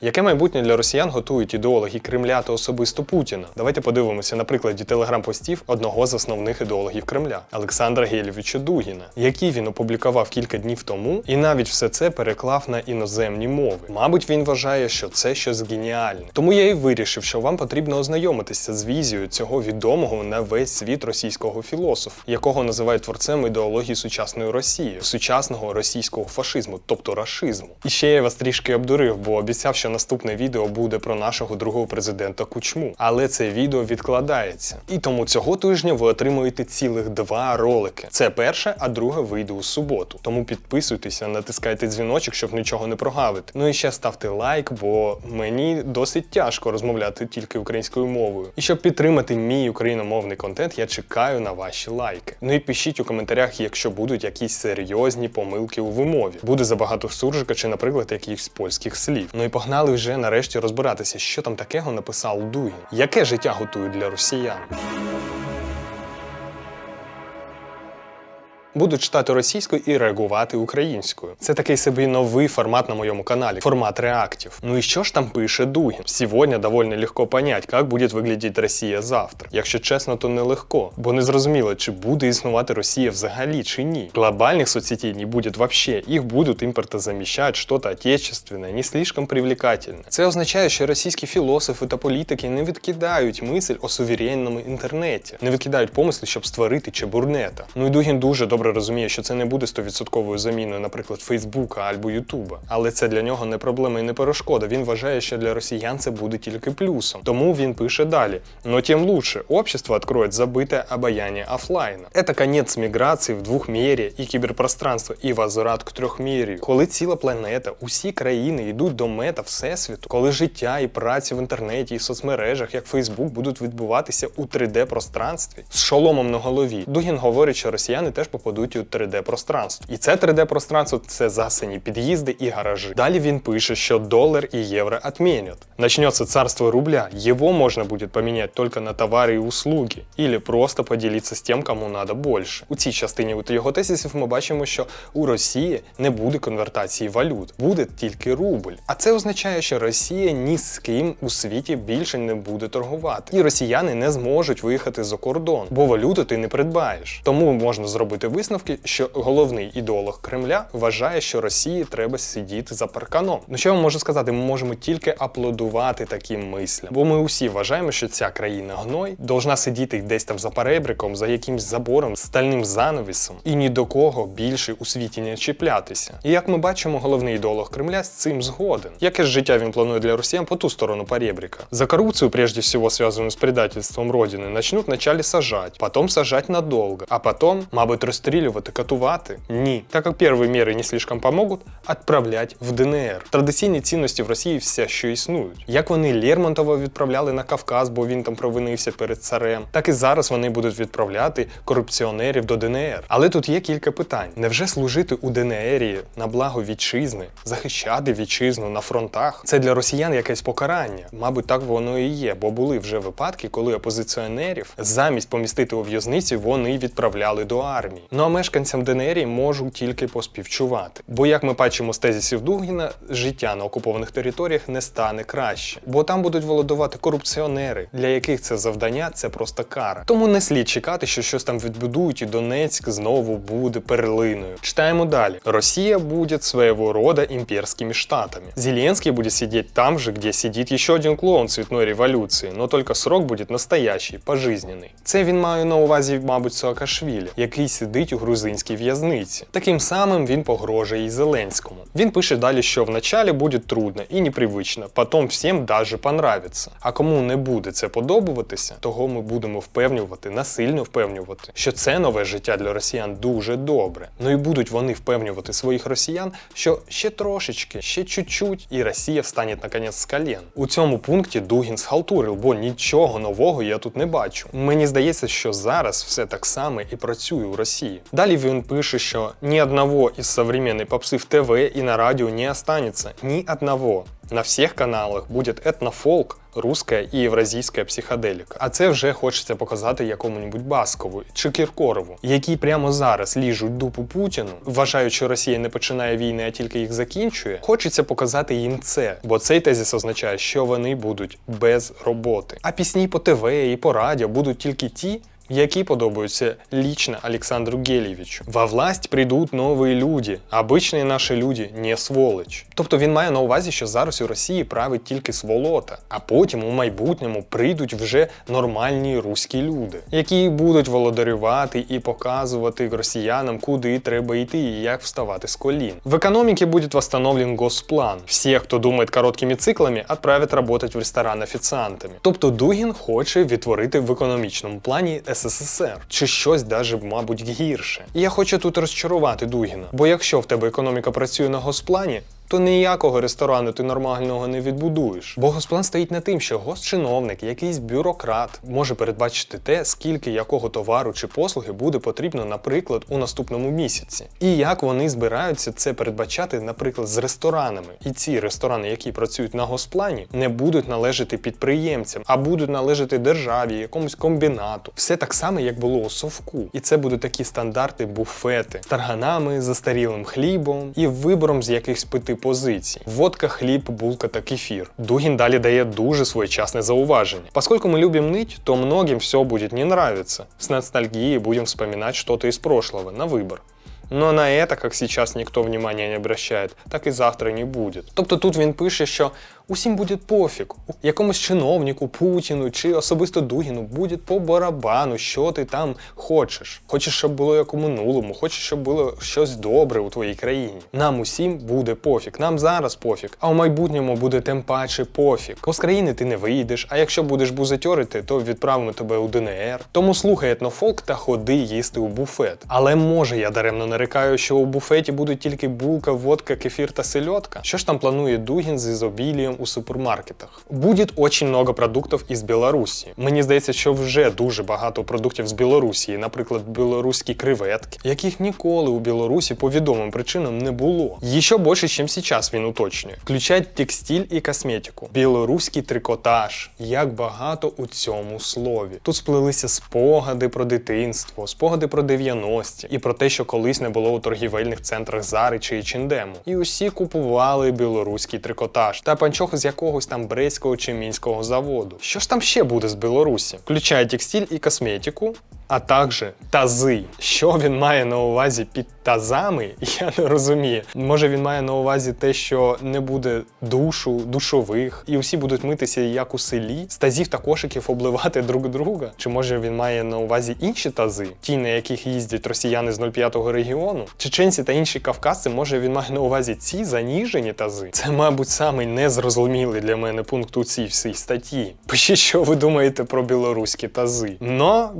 Яке майбутнє для росіян готують ідеологи Кремля та особисто Путіна? Давайте подивимося на прикладі телеграм-постів одного з основних ідеологів Кремля Олександра Гелєвича Дугіна, які він опублікував кілька днів тому, і навіть все це переклав на іноземні мови. Мабуть, він вважає, що це щось геніальне. Тому я і вирішив, що вам потрібно ознайомитися з візією цього відомого на весь світ російського філософа, якого називають творцем ідеології сучасної Росії, сучасного російського фашизму, тобто рашизму. І ще я вас трішки обдурив, бо обіцяв, що наступне відео буде про нашого другого президента Кучму. Але це відео відкладається. І тому цього тижня ви отримуєте цілих два ролики. Це перше, а друге вийде у суботу. Тому підписуйтеся, натискайте дзвіночок, щоб нічого не прогавити. Ну і ще ставте лайк, бо мені досить тяжко розмовляти тільки українською мовою. І щоб підтримати мій україномовний контент, я чекаю на ваші лайки. Ну і пишіть у коментарях, якщо будуть якісь серйозні помилки у вимові. Буде забагато суржика чи, наприклад, якихось польських слів. Ну і погнали вже нарешті розбиратися, що там такого написав Дугін. Яке життя готують для росіян? Буду читати російською і реагувати українською. Це такий собі новий формат на моєму каналі, формат реактів. Ну і що ж там пише Дугін? Сьогодні довольно легко понять, як буде виглядати Росія завтра. Якщо чесно, то нелегко, бо не зрозуміло, чи буде існувати Росія взагалі чи ні. Глобальних соцсетей не буде вообще, їх будуть імпортозаміщати щось отечественне, не слишком привлекательне. Це означає, що російські філософи та політики не відкидають мисль о суверенному інтернеті, не відкидають помисли, щоб створити чебурнета. Ну і Дугін дуже добре розуміє, що це не буде стовідсотковою заміною, наприклад, Фейсбука або Ютуба. Але це для нього не проблема і не перешкода. Він вважає, що для росіян це буде тільки плюсом. Тому він пише далі: но тем лучше общество откроет забытое обаяние офлайна. Это конец міграції в двохмір'я і кіберпространства, і возврат к трьохмір'ю. Коли ціла планета, усі країни йдуть до мета всесвіту, коли життя і праця в інтернеті і соцмережах, як Фейсбук, будуть відбуватися у 3D-пространстві з шоломом на голові. Дугін говорить, що росіяни теж попадуть у 3D-пространство. І це 3D-пространство це засані під'їзди і гаражі. Далі він пише, що долар і євро отменят. Начнется царство рубля, его можно будет поменять только на товари і услуги, или просто поділитися з тим, кому надо більше. У цій частині його тезисів ми бачимо, що у Росії не буде конвертації валют, буде тільки рубль. А це означає, що Росія ні з ким у світі більше не буде торгувати. І росіяни не зможуть виїхати за кордон, бо валюту ти не придбаєш. Тому можна зробити висновки, що головний ідеолог Кремля вважає, що Росії треба сидіти за парканом. Ну що я вам можу сказати? Ми можемо тільки аплодувати таким мислям, бо ми усі вважаємо, що ця країна гной должна сидіти десь там за перебриком, за якимсь забором, стальним занавісом, і ні до кого більше у світі не чіплятися. І як ми бачимо, головний ідеолог Кремля з цим згоден. Яке ж життя він планує для росіян по ту сторону перебрика? За коррупцию, прежде всего связанную с предательством Родины, начнут вначале сажать, потом сажать надолго, а потом, мабуть, розстрілювати, катувати? Ні. Так як перші міри не слишком помогут, відправлять в ДНР. Традиційні цінності в Росії все ще існують. Як вони Лермонтова відправляли на Кавказ, бо він там провинився перед царем, так і зараз вони будуть відправляти корупціонерів до ДНР. Але тут є кілька питань: невже служити у ДНРі на благо вітчизни, захищати вітчизну на фронтах? Це для росіян якесь покарання. Мабуть, так воно і є, бо були вже випадки, коли опозиціонерів замість помістити у в'язниці вони відправляли до армії. Ну а мешканцям ДНР можуть тільки поспівчувати. Бо, як ми бачимо з тезисів Дугіна, життя на окупованих територіях не стане краще, бо там будуть володувати корупціонери, для яких це завдання це просто кара. Тому не слід чекати, що щось там відбудують, і Донецьк знову буде перлиною. Читаємо далі: Росія буде свого рода імперськими штатами. Зеленський буде сидіти там же, де сидить ще один клоун цвітної революції, но тільки срок буде настоящий, пожизненний. Це він має на увазі, мабуть, Саакашвілі, який сидить у грузинській в'язниці. Таким самим він погрожує і Зеленському. Він пише далі, що вначале буде трудно і непривично, потім всім даже понравиться. А кому не буде це подобатися, того ми будемо впевнювати, насильно впевнювати, що це нове життя для росіян дуже добре. Ну і будуть вони впевнювати своїх росіян, що ще трошечки, ще чуть-чуть, і Росія встане наконець з колін. У цьому пункті Дугін схалтурив, бо нічого нового я тут не бачу. Мені здається, що зараз все так само і працює у Росії. Далі він пише, що ні одного із современной попсы в ТВ и на радио не останется. Ни одного. На всіх каналах буде етнофолк, руська і євразійська психоделіка. А це вже хочеться показати якому-небудь Баскову чи Кіркорову, які прямо зараз ліжуть дупу Путіну, вважають, що Росія не починає війни, а тільки їх закінчує. Хочеться показати їм це, бо цей тезіс означає, що вони будуть без роботи. А пісні по ТВ і по радіо будуть тільки ті, які подобаються лично Александру Гелєвичу. Во власть прийдуть нові люди, обичні наші люди не сволоч. Тобто він має на увазі, що зараз у Росії править тільки сволота, а потім у майбутньому прийдуть вже нормальні руські люди, які будуть володарювати і показувати росіянам, куди треба йти і як вставати з колін. В економіці буде восстановлен госплан. Всі, хто думає короткими циклами, відправять працювати в ресторан офіціантами. Тобто Дугін хоче відтворити в економічному плані СССР чи щось даже, мабуть, гірше. І я хочу тут розчарувати Дугіна, бо якщо в тебе економіка працює на госплані. То ніякого ресторану ти нормального не відбудуєш. Бо госплан стоїть на тим, що госчиновник, якийсь бюрократ може передбачити те, скільки якого товару чи послуги буде потрібно, наприклад, у наступному місяці. І як вони збираються це передбачати, наприклад, з ресторанами. І ці ресторани, які працюють на госплані, не будуть належати підприємцям, а будуть належати державі, якомусь комбінату. Все так само, як було у совку. І це будуть такі стандарти буфети з тарганами, застарілим хлібом і вибором з якихось пити позицій: водка, хліб, булка та кефір. Дугін далі дає дуже своєчасне зауваження. Поскольку мы любим ныть, то многим все будет не нравиться. С ностальгией будем вспоминать что-то из прошлого, на выбор. Но на это, как сейчас никто внимания не обращает, так і завтра не буде. Тобто тут він пише, що усім буде пофіг, якомусь чиновнику, Путіну чи особисто Дугіну буде по барабану, що ти там хочеш. Хочеш, щоб було як у минулому, хочеш, щоб було щось добре у твоїй країні. Нам усім буде пофіг, нам зараз пофіг, а у майбутньому буде тим паче пофіг. Бо з країни ти не вийдеш, а якщо будеш бузатьорити, то відправимо тебе у ДНР. Тому слухай етнофолк та ходи їсти у буфет. Але може я даремно нарікаю, що у буфеті будуть тільки булка, водка, кефір та сельодка. Що ж там планує Дугін з ізобілієм у супермаркетах? Буде очень много продуктів із Білорусі. Мені здається, що вже дуже багато продуктів з Білорусі, наприклад, білоруські креветки, яких ніколи у Білорусі по відомим причинам не було. Ще більше, ніж зараз він уточнює. Включають текстиль і косметику, білоруський трикотаж. Як багато у цьому слові. Тут сплелися спогади про дитинство, спогади про 90-ті і про те, що колись не було у торгівельних центрах Зари чи H&M. І усі купували білоруський трикотаж та панчоху з якогось там брейського чи мінського заводу. Що ж там ще буде з Білорусі? Включає текстиль і косметику. А також тази. Що він має на увазі під тазами, я не розумію. Може він має на увазі те, що не буде душу, душових, і усі будуть митися як у селі, з тазів та кошиків обливати друг друга. Чи може він має на увазі інші тази, ті, на яких їздять росіяни з 05-го регіону? Чеченці та інші кавказці, може він має на увазі ці заніжені тази? Це, мабуть, самий незрозумілий для мене пункт у цій всій статті. Пишіть, що ви думаєте про білоруські тази. Но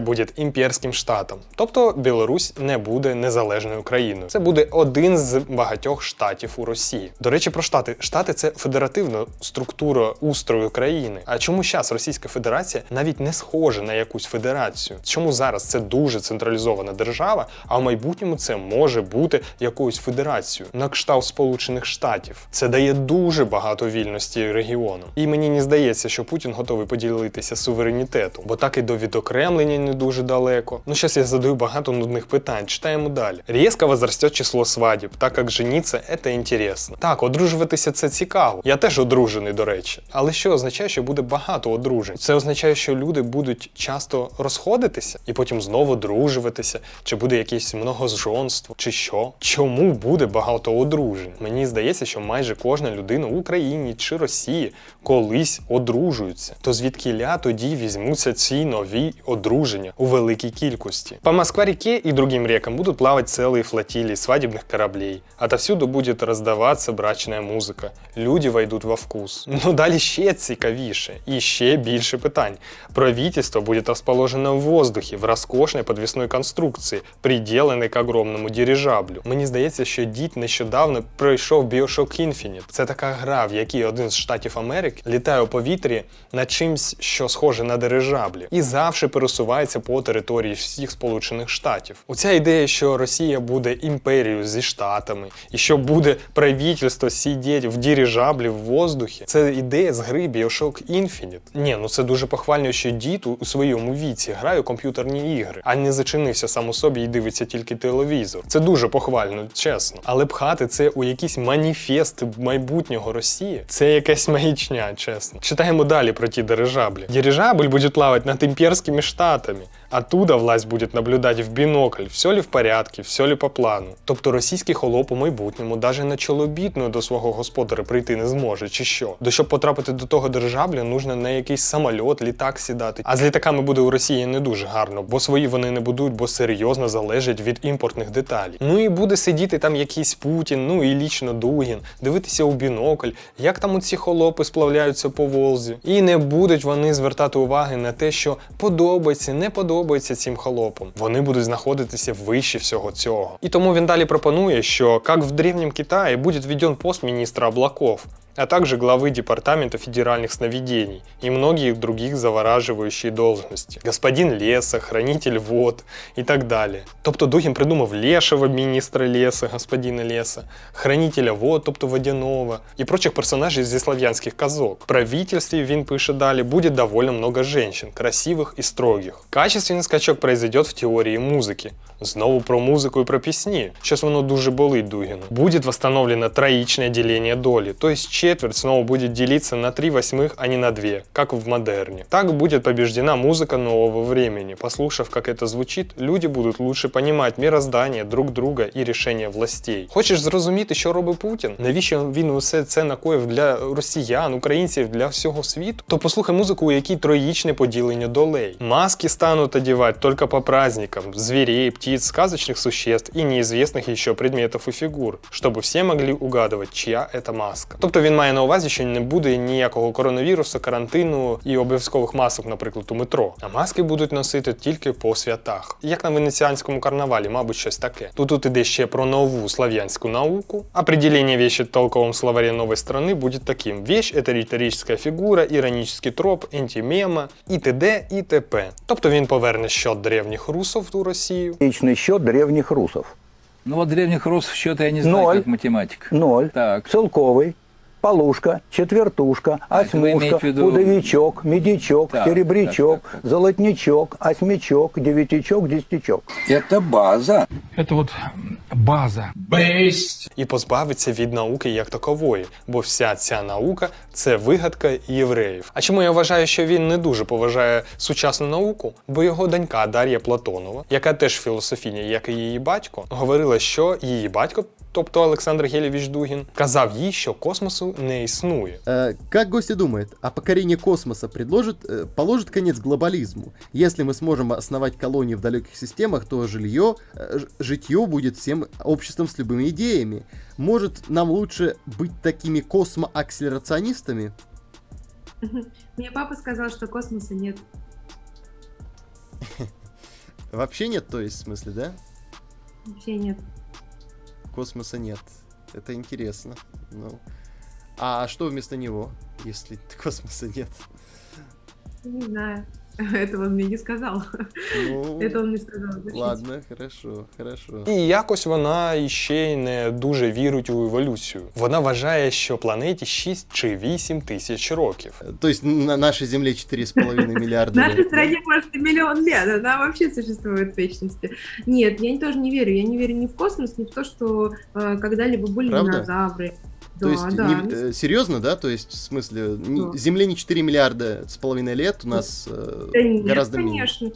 Білорусія буде імперським штатом, тобто Білорусь не буде незалежною країною. Це буде один з багатьох штатів у Росії. До речі, про штати. Штати це федеративна структура устрою країни. А чому зараз Російська Федерація навіть не схожа на якусь федерацію? Чому зараз це дуже централізована держава, а в майбутньому це може бути якоюсь федерацією на кшталт Сполучених Штатів? Це дає дуже багато вільності регіону. І мені не здається, що Путін готовий поділитися суверенітетом, бо так і до відокремлення не дуже далеко. Ну, зараз я задаю багато нудних питань. Читаємо далі. Різко возросте число свадіб, так як жениться це інтересно. Так, одружуватися це цікаво. Я теж одружений, до речі. Але що означає, що буде багато одружень? Це означає, що люди будуть часто розходитися і потім знову одружуватися, чи буде якесь многожонство, чи що? Чому буде багато одружень? Мені здається, що майже кожна людина в Україні чи Росії колись одружується. То звідкіля тоді візьмуться ці нові одруження у великій кількості. По Москва-реке и другим рекам будут плавать целые флотилии свадебных кораблей. Отовсюду будет раздаваться брачная музика. Люди войдут во вкус. Ну далі ще цікавіше і ще більше питань. Правительство будет расположено в воздухе в роскошній подвісної конструкції, приделаной к огромному дирижаблю. Мені здається, що дід нещодавно пройшов Bioshock Infinite. Це така гра, в якій один з штатів Америки літає у повітрі на чимсь, що схоже на дирижаблі, і завжди пересувається розливається по території всіх Сполучених Штатів. Оця ідея, що Росія буде імперією зі штатами, і що буде правительство сидіти в дирижаблі в воздухі, це ідея з гри Bioshock Infinite. Ні, ну це дуже похвально, що дід у своєму віці грає комп'ютерні ігри, а не зачинився сам у собі і дивиться тільки телевізор. Це дуже похвально, чесно. Але пхати це у якийсь маніфест майбутнього Росії це якась маячня, чесно. Читаємо далі про ті дирижаблі. Дирижабль буде плавати над імперськими штатами. Оттуда власть буде наблюдати в бінокль, все ли в порядку, все ли по плану. Тобто російський холоп у майбутньому даже на чолобітну до свого господаря прийти не зможе, чи що. До щоб потрапити до того дирижабля, нужно на якийсь самольот, літак сідати. А з літаками буде у Росії не дуже гарно, бо свої вони не будуть, бо серйозно залежать від імпортних деталей. Ну і буде сидіти там якийсь Путін, ну і лічно Дугін, дивитися у бінокль, як там оці холопи сплавляються по Волзі. І не будуть вони звертати уваги на те, що подобається, не подобається цим холопам. Вони будуть знаходитися вище всього цього. І тому він далі пропонує, що як в древнім Китаї буде відведен пост міністра облаков. а также главы Департамента федеральных сновидений и многих других завораживающие должности. Господин леса, хранитель вод и так далее. Тобто Дугін придумав лешего міністра леса, господина леса, хранителя вод, тобто водяного, і прочих персонажей зі слав'янських казок. В правительстве, він пише далі, будет довольно много женщин, красивых и строгих. Качественный скачок произойдет в теорії музики. Знову про музику і про пісні. Щось воно дуже болить Дугіну. Будет восстановлено троичное деление доли, то есть четверть снова будет делиться на три восьмых, а не на две, как в модерне. Так будет побеждена музыка нового времени. Послушав, как это звучит, люди будут лучше понимать мироздание друг друга і рішення властей. Хочеш зрозуміти, що робить Путін? Навіщо він усе це накоїв для росіян, українців, для всього світу? То послухай музику, у якій троїчне поділення долей. Маски станут одевать только по праздникам, зверей, птиц, сказочных существ и неизвестных еще предметов и фигур, чтобы все могли угадывать, чия это маска. Тобто він має на увазі, що не буде ніякого коронавірусу, карантину і обов'язкових масок, наприклад, у метро. А маски будуть носити тільки по святах. Як на венеціанському карнавалі, мабуть, щось таке. Тут тут іде ще про нову слав'янську науку. Определение вещи в толковом словаре новой страны будет таким. Вещь – это риторическая фигура, иронический троп, антимема, і т.д. і т.п. Тобто він поверне щодо древніх русов у Росію, Личный счет древних русов. Ну вот древних русов счета я не знаю, Ноль. как математик. Ноль. Так. Целковый. Полушка, четвертушка, А, это вы осьмушка, имеете в виду- пудовичок, медичок, Так, серебрячок, так, так, золотничок, осьмичок, девятичок, десятичок. Это база. Это вот база. і позбавиться від науки як такової, бо вся ця наука це вигадка євреїв. А чому я вважаю, що він не дуже поважає сучасну науку? Бо його донька Дар'я Платонова, яка теж філософіня, як і її батько, говорила, що її батько. Тобто Олександр Гелєвіч Дугін казав їй, що космосу не існує. Э, Как гости думает, а покорение космоса предложит, э, положит конец глобализму? Если мы сможем основать колонии в далеких системах, то жилье, э, ж- житье будет всем обществом с любыми идеями. Может, нам лучше быть такими космоакселерационистами? Мне папа сказал, что космоса нет. Вообще нет, то есть, в смысле, да? Вообще нет. Космоса нет. Это интересно. Ну. А что вместо него, если космоса нет? Не знаю. Этого он мне не сказал. Ну, Это он мне сказал. запишите. ладно, хорошо, хорошо. І якось вона іще й не дуже вірить у еволюцію. Вона вважає, що планеті 6 чи 8 тисяч років. То есть на нашей Земле 4,5 миллиарда В нашей лет, да? стране, может, и миллион лет, она вообще существует в вечности. Нет, я тоже не верю. Я не верю ни в космос, ни в то, что э, когда-либо были Правда? динозавры. То да, есть, да. не- э, серьезно, да? То есть, в смысле, не- Да. Земле не 4 миллиарда с половиной лет, у нас э, Да нет, гораздо меньше. конечно.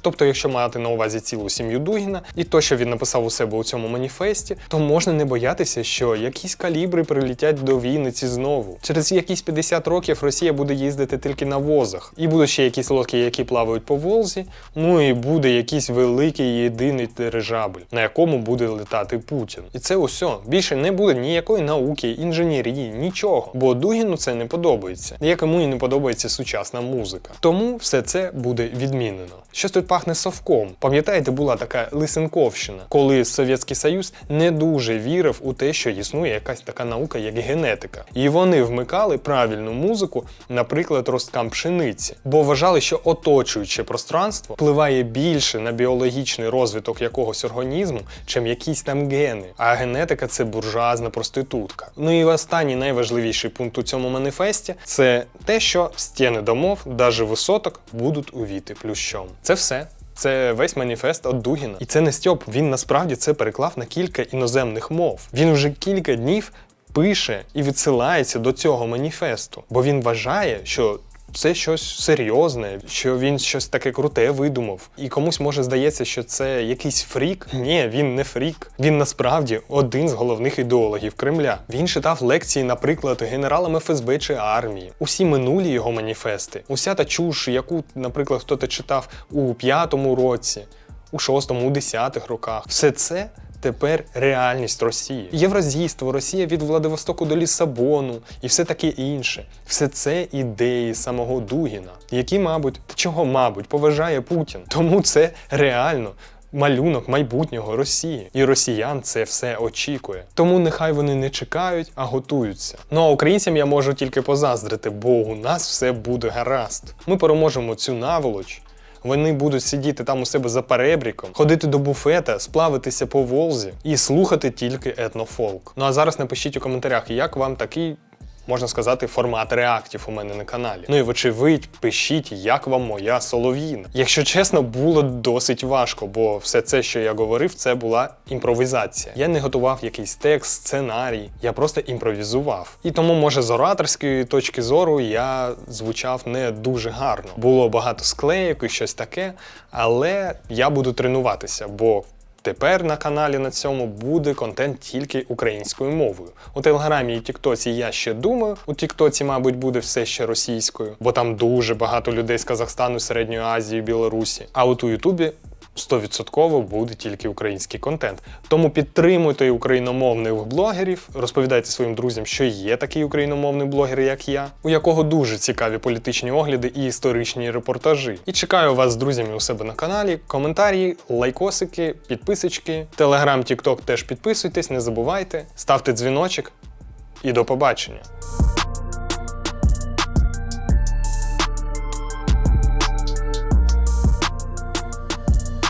Тобто, якщо мати на увазі цілу сім'ю Дугіна і то, що він написав у себе у цьому маніфесті, то можна не боятися, що якісь калібри прилетять до Вінниці знову. Через якісь 50 років Росія буде їздити тільки на возах, і будуть ще якісь лодки, які плавають по Волзі. Ну і буде якийсь великий єдиний дирижабль, на якому буде летати Путін. І це усе. Більше не буде ніякої науки, інженерії, нічого. Бо Дугіну це не подобається, як йому і не подобається сучасна музика. Тому все це буде відмінено. Щось тут пахне совком. Пам'ятаєте, була така Лисенковщина, коли Совєтський Союз не дуже вірив у те, що існує якась така наука, як генетика. І вони вмикали правильну музику, наприклад, росткам пшениці, бо вважали, що оточуюче пространство впливає більше на біологічний розвиток якогось організму, чим якісь там гени. А генетика це буржуазна проститутка. Ну і останній найважливіший пункт у цьому маніфесті це те, що стіни домов, даже висоток, будуть увіти плющом. Це все. Це весь маніфест от Дугіна. І це не Стьоп. Він насправді це переклав на кілька іноземних мов. Він вже кілька днів пише і відсилається до цього маніфесту, бо він вважає, що це щось серйозне, що він щось таке круте видумав. І комусь може здається, що це якийсь фрік. Ні, він не фрік. Він насправді один з головних ідеологів Кремля. Він читав лекції, наприклад, генералам ФСБ чи армії. Усі минулі його маніфести, уся та чуш, яку, наприклад, хтось читав у п'ятому році, у шостому, у десятих роках. Все це. Тепер реальність Росії. Євразійство, Росія від Владивостоку до Лісабону і все таке інше. Все це ідеї самого Дугіна, які, мабуть, чого, мабуть, поважає Путін. Тому це реально. Малюнок майбутнього Росії, і росіян це все очікує. Тому нехай вони не чекають, а готуються. Ну а українцям я можу тільки позаздрити, бо у нас все буде гаразд. Ми переможемо цю наволоч. Вони будуть сидіти там у себе за перебріком, ходити до буфета, сплавитися по Волзі і слухати тільки етнофолк. Ну а зараз напишіть у коментарях, як вам такий. Можна сказати, формат реактів у мене на каналі. Ну і вочевидь, пишіть, як вам моя солов'їна. Якщо чесно, було досить важко, бо все це, що я говорив, це була імпровізація. Я не готував якийсь текст, сценарій, я просто імпровізував. І тому, може, з ораторської точки зору я звучав не дуже гарно. Було багато склеїк і щось таке, але я буду тренуватися, бо Тепер на каналі на цьому буде контент тільки українською мовою. У Телеграмі і Тіктоці я ще думаю. У Тіктоці, мабуть, буде все ще російською, бо там дуже багато людей з Казахстану, Середньої Азії, Білорусі. А от у Ютубі 100% буде тільки український контент. Тому підтримуйте україномовних блогерів, розповідайте своїм друзям, що є такий україномовний блогер, як я, у якого дуже цікаві політичні огляди і історичні репортажі. І чекаю вас з друзями у себе на каналі. Коментарі, лайкосики, підписочки, телеграм, тікток теж підписуйтесь, не забувайте, ставте дзвіночок і до побачення.